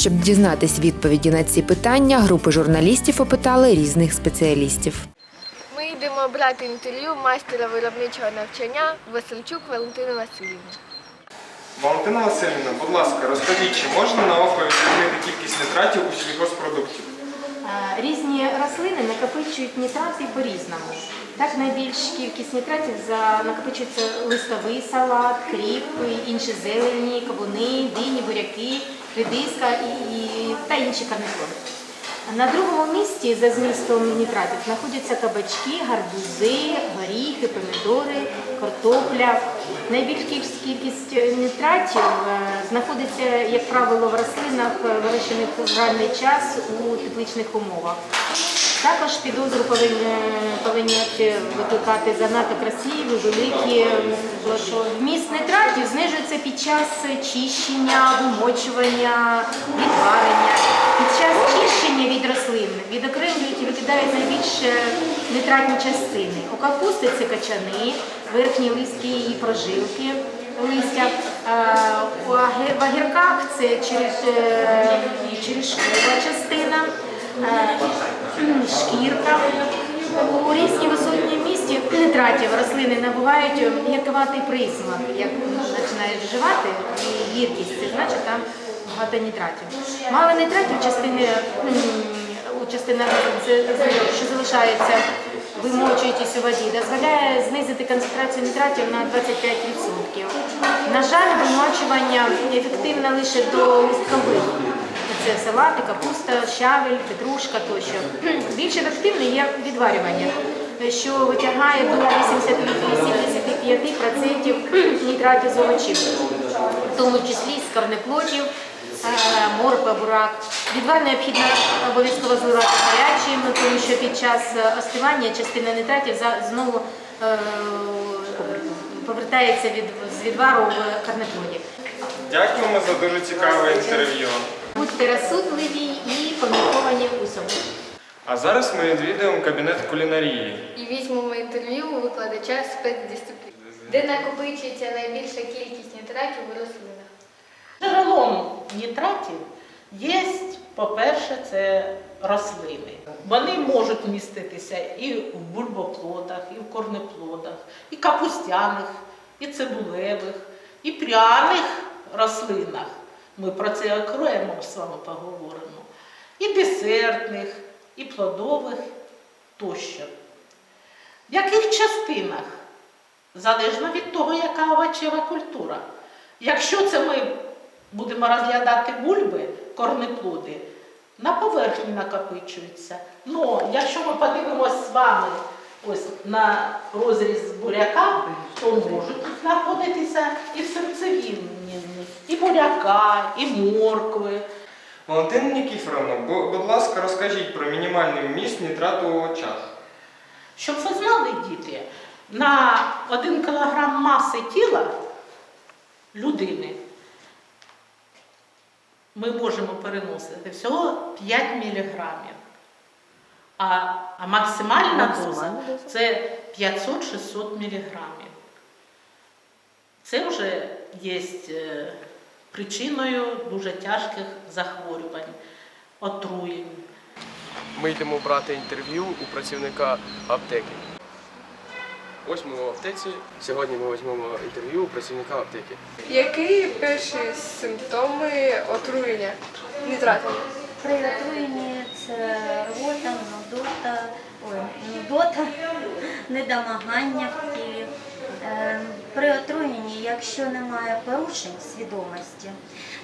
Щоб дізнатись відповіді на ці питання, групи журналістів опитали різних спеціалістів. Ми йдемо брати інтерв'ю майстера виробничого навчання Васильчук Валентини Васильівни. Валентина Васильівна, будь ласка, розкажіть, чи можна на око відрізнити кількість нитратів у сільгоспродуктів? Е, Різні рослини накопичують нітрати по-різному. Так найбільш кількість нітратів за накопичується листовий салат, кріп, інші зелені, кавуни, дині, буряки, редиска і, і- та інші корнеплоди. На другому місці за змістом нітратів знаходяться кабачки, гарбузи, горіхи, помідори, картопля. Найбільш кількість- е, нітратів е, знаходиться, як правило, в рослинах, е, вирощених в ранній час у тепличних умовах. Також підозру повинні, повинні викликати занадто красиві, великі, бо що вміст нитратів знижується під час чищення, вимочування, відварення. Під час чищення від рослин відокремлюють і викидають найбільш е, нитратні частини. У капусти це качани, верхні листки і прожилки листя. В огірках це е, черешкова частина. Е, шкірка. У різній висотній місті нитратів рослини набувають гіркуватий присмак. Як починають вживати і гіркість, це значить там багато нітратів. Мало нітратів частини, у частинах, що залишається, вимочуючись у воді, дозволяє знизити концентрацію нітратів на 25%. На жаль, вимочування ефективно лише до листкових. Це салати, капуста, щавель, петрушка тощо. Більш ефективне є відварювання, що витягає до 80-85% нітратів з овочів, в тому числі з корнеплодів, е, морква, бурак. Відвар необхідно обов'язково зливати гарячим, тому що під час остивання частина нітратів знову е, повертається від, з відвару в корнеплоді. Дякуємо за дуже цікаве інтерв'ю. Будьте розсудливі і помірковані у собі. А зараз ми відвідуємо кабінет кулінарії. І візьмемо інтерв'ю у викладача спецдисциплін, де накопичується найбільша кількість нітратів у рослинах. Джерелом нітратів є, по-перше, це рослини. Вони можуть міститися і в бульбоплодах, і в корнеплодах, і капустяних, і цибулевих, і пряних рослинах. Ми про це окремо з вами поговоримо. І десертних, і плодових тощо. В яких частинах? Залежно від того, яка овочева культура. Якщо це ми будемо розглядати бульби, корнеплоди, на поверхні накопичуються. Ну, якщо ми подивимося з вами ось на розріз буряка, то можуть знаходитися і в серцевині, і буряка, і моркви. Валентина Нікіфоровна, будь ласка, розкажіть про мінімальний вміст нітрату у овочах. Щоб ви знали, діти, на 1 кілограм маси тіла людини ми можемо переносити всього 5 міліграмів. А, а максимальна доза це 500-600 міліграмів. Це вже є е, причиною дуже тяжких захворювань, отруєнь. Ми йдемо брати інтерв'ю у працівника аптеки. Ось ми в аптеці. Сьогодні ми візьмемо інтерв'ю у працівника аптеки. Які перші симптоми отруєння нітратами? При отруєнні це рвота, нудота, ой, нудота, недомагання в тілі. При отруєнні, якщо немає порушень свідомості,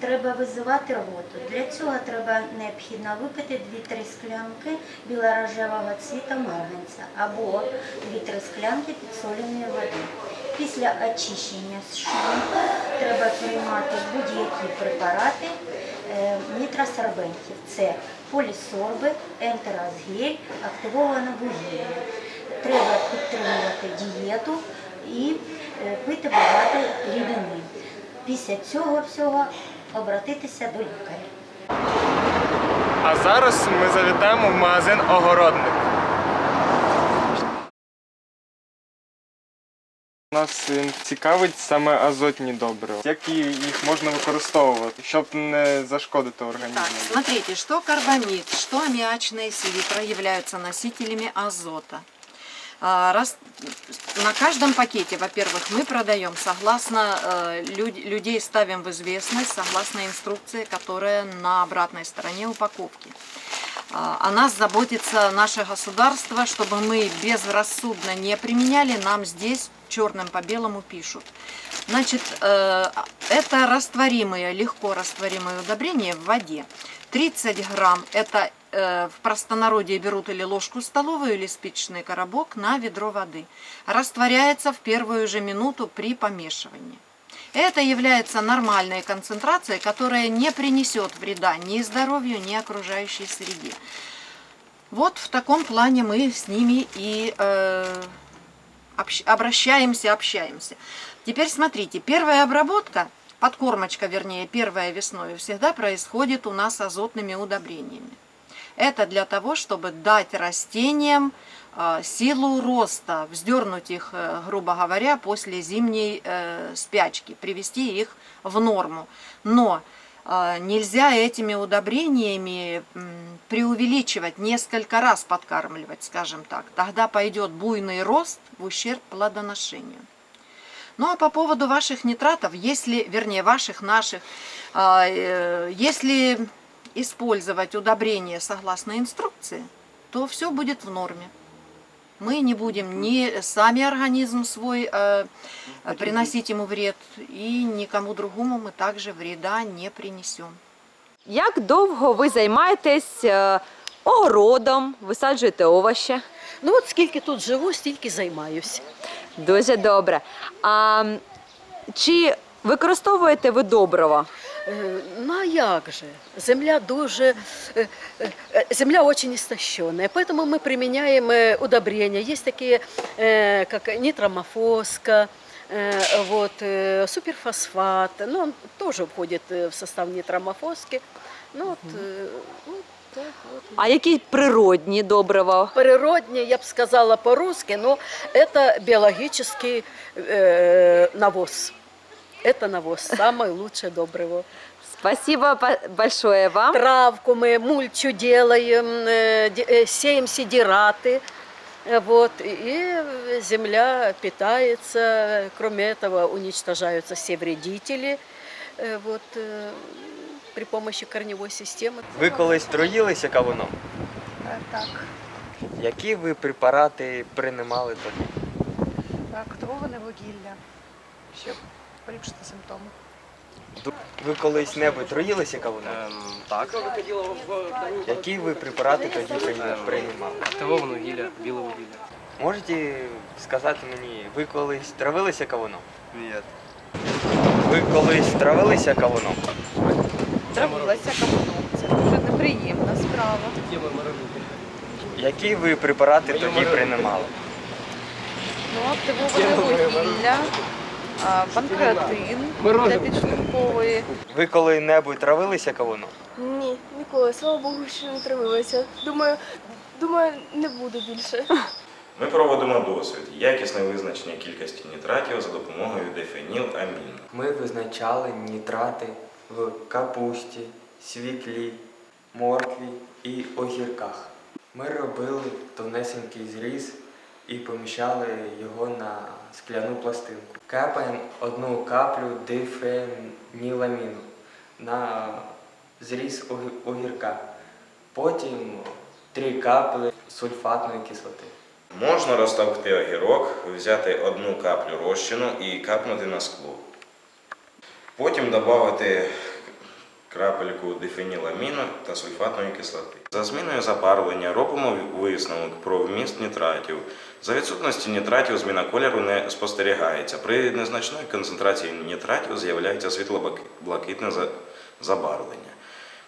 треба визивати рвоту. Для цього треба необхідно випити 2-3 склянки білорожевого цвіта марганця або 2-3 склянки підсоленої води. Після очищення шлунку треба приймати будь-які препарати е, нітросорбентів. Це полісорби, ентеразгель, активоване вугілля. Треба підтримувати дієту і пити багато рідини. Після цього всього обратитися до лікаря. А зараз ми завітаємо в магазин Огородник. Нас е, цікавить саме азотні добрива. Як їх можна використовувати, щоб не зашкодити організму? Так, смотрите, что карбамид, что аммиачная селитра являются носителями азота. А, Раз, на каждом пакете, во-первых, мы продаем согласно, э, люд- людей ставим в известность, согласно инструкции, которая на обратной стороне упаковки. А, О нас заботится наше государство, чтобы мы безрассудно не применяли, нам здесь черным по белому пишут. Значит, э, это растворимые, легко растворимые удобрения в воде. 30 грамм – это в простонародье берут или ложку столовую, или спичечный коробок на ведро воды. Растворяется в первую же минуту при помешивании. Это является нормальной концентрацией, которая не принесет вреда ни здоровью, ни окружающей среде. Вот в таком плане мы с ними и э, общ- обращаемся, общаемся. Теперь смотрите, первая обработка, подкормочка, вернее, первая весной всегда происходит у нас азотными удобрениями. Это для того, чтобы дать растениям э, силу роста, вздернуть их, э, грубо говоря, после зимней э, спячки, привести их в норму. Но э, нельзя этими удобрениями преувеличивать, несколько раз подкармливать, скажем так. Тогда пойдет буйный рост в ущерб плодоношению. Ну а по поводу ваших нитратов, если, вернее, ваших, наших, а, э, если использовать удобрения согласно инструкции, то все будет в норме. Мы не будем ни сами организм свой э, приносить ему вред, и никому другому мы также вреда не принесем. Як довго ви займаєтесь е, огородом, висаджуєте овочі? Ну от скільки тут живу, стільки займаюся. Дуже добре. А м, чи використовуєте ви добрива? Е, Ну а як же? Земля дуже, е, е, е, земля очень истощенная, поэтому мы применяем э, удобрения. Есть такие, э, как нитромофоска, э, вот, э, суперфосфат, ну, он тоже входит э, в состав нитромофоски. Ну, вот, э, ну, так вот. А які природні добрива? Природнее, я бы сказала по-русски, но это биологический э, навоз. Это навоз, самое лучшее доброго. Спасибо по- большое вам. Травку мы мульчу делаем, э, де- э, сеем сидираты. э, Вот, и земля питается, кроме этого уничтожаются все вредители э, вот, э, при помощи корневой системы. Ви колись троїлися кавуном? Так, Які ви препарати приймали тоді? активоване вугілля, щоб поліпшити симптоми. Ви колись небудь троїлися кавуном? так. Які ви препарати тоді прийма- приймали? Активоване вугілля, біле вугілля. Можете сказати мені, ви колись травилися кавуном? Ні. Ви колись травилися кавуном? Травилася кавуном. Це дуже неприємна справа. Які ви препарати тоді приймали? Ну, активоване вугілля, а, панкреатин для підшлункової. Ви коли-небудь травилися кавуном? Ні, ніколи. Слава Богу, що не травилася. Думаю, думаю, не буду більше. Ми проводимо досвід якісне визначення кількості нітратів за допомогою дифеніламіну. Ми визначали нітрати в капусті, свіклі, моркві і огірках. Ми робили тонесенький зріз і поміщали його на скляну пластинку. Капаємо одну каплю дифеніламіну на зріз огірка. Потім три капли сульфатної кислоти. Можна розтовкти огірок, взяти одну каплю розчину і капнути на скло. Потім додати крапельку дифеніламіну та сульфатної кислоти. За зміною забарвлення робимо висновок про вміст нітратів. За відсутності нітратів зміна кольору не спостерігається. При незначної концентрації нітратів з'являється світло-блакитне забарвлення.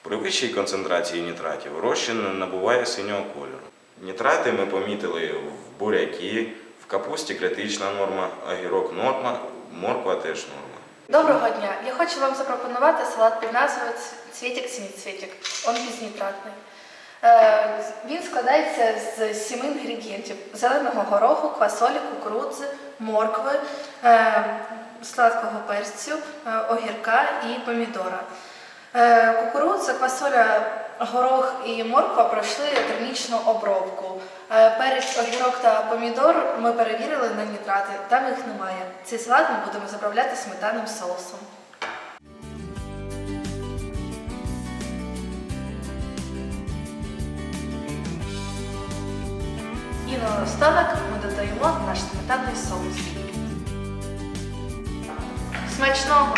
При вищій концентрації нітратів розчин набуває синього кольору. Нітрати ми помітили в бурякі, в капусті критична норма, огірок норма, морква теж норма. Доброго дня! Я хочу вам запропонувати салат під назвою «Цвітик семицвітик». Он безнітратний. Е, Він складається з сіми інгредієнтів: зеленого гороху, квасолі, кукурудзи, моркви, е, сладкого перцю, е, огірка і помідора. Кукурудза, квасоля, горох і морква пройшли термічну обробку. Е, Перець, огірок та помідор ми перевірили на нітрати, там їх немає. Цей салат ми будемо заправляти сметанним соусом. І наостанок ми додаємо наш сметанний соус. Смачного!